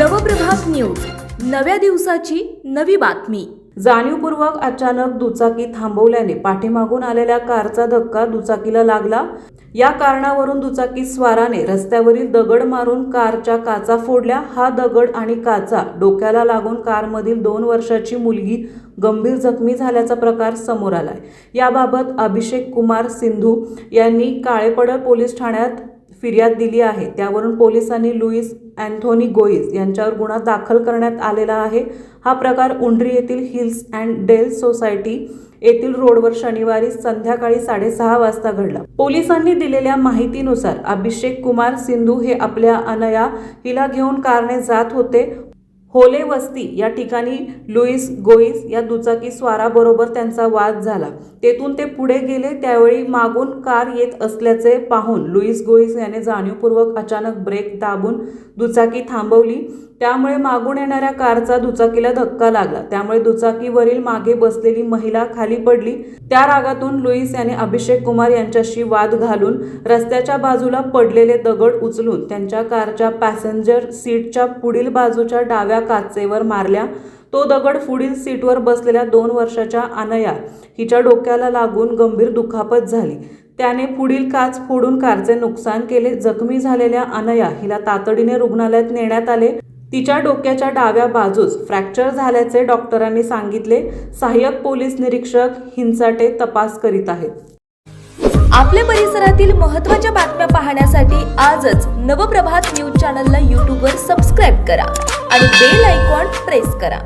नव्या दिवसाची नवी बातमी. जाणीवपूर्वक अचानक दुचाकी थांबवल्याने पाठीमागून आलेल्या कारचा धक्का दुचाकीला लागला. या कारणावरून दुचाकी स्वाराने रस्त्यावरील दगड मारून कारच्या काचा फोडल्या. हा दगड आणि काचा डोक्याला लागून कारमधील दोन वर्षाची मुलगी गंभीर जखमी झाल्याचा प्रकार समोर आलाय. याबाबत अभिषेक कुमार सिंधू यांनी काळेपडळ पोलीस ठाण्यात फिर्याद दिली आहे. त्यावरून पोलिसांनी लुईस अँथोनी गोईज यांच्यावर गुन्हा दाखल करण्यात आलेला आहे. हा प्रकार उंड्री येथील हिल्स अँड डेल सोसायटी येथील रोडवर शनिवारी संध्याकाळी साडेसहा वाजता घडला. पोलिसांनी दिलेल्या माहितीनुसार अभिषेक कुमार सिंधू हे आपल्या अनया हिला घेऊन कारने जात होते. होले वस्ती या ठिकाणी लुईस गोईस या दुचाकी स्वाराबरोबर त्यांचा वाद झाला. तेथून ते पुढे गेले त्यावेळी मागून कार येत असल्याचे पाहून लुईस गोईस याने जाणीवपूर्वक अचानक ब्रेक दाबून दुचाकी थांबवली. त्यामुळे मागून येणाऱ्या कारचा दुचाकीला धक्का लागला. त्यामुळे दुचाकीवरील मागे बसलेली महिला खाली पडली. त्या रागातून लुईस याने अभिषेक कुमार यांच्याशी वाद घालून रस्त्याच्या बाजूला पडलेले दगड उचलून त्यांच्या कारच्या पॅसेंजर सीटच्या पुढील बाजूच्या डाव्या काचेवर मारल्या. तो दगड पुढील सीटवर बसलेल्या दोन वर्षाच्या अनया हिच्या डोक्याला लागून गंभीर दुखापत झाली. त्याने पुढील काच फोडून कारचे नुकसान केले. जखमी झालेल्या अनया हिला तातडीने रुग्णालयात नेण्यात आले. तिच्या डोक्याच्या डाव्या बाजूस फ्रॅक्चर झाल्याचे डॉक्टरांनी सांगितले. सहाय्यक पोलीस निरीक्षक हिंसाटे तपास करीत आहेत. आपल्या परिसरातील महत्त्वाच्या बातम्या पाहण्यासाठी आजच नवप्रभात न्यूज चॅनलला यूट्यूबवर सबस्क्राईब करा आणि बेल आयकॉन प्रेस करा.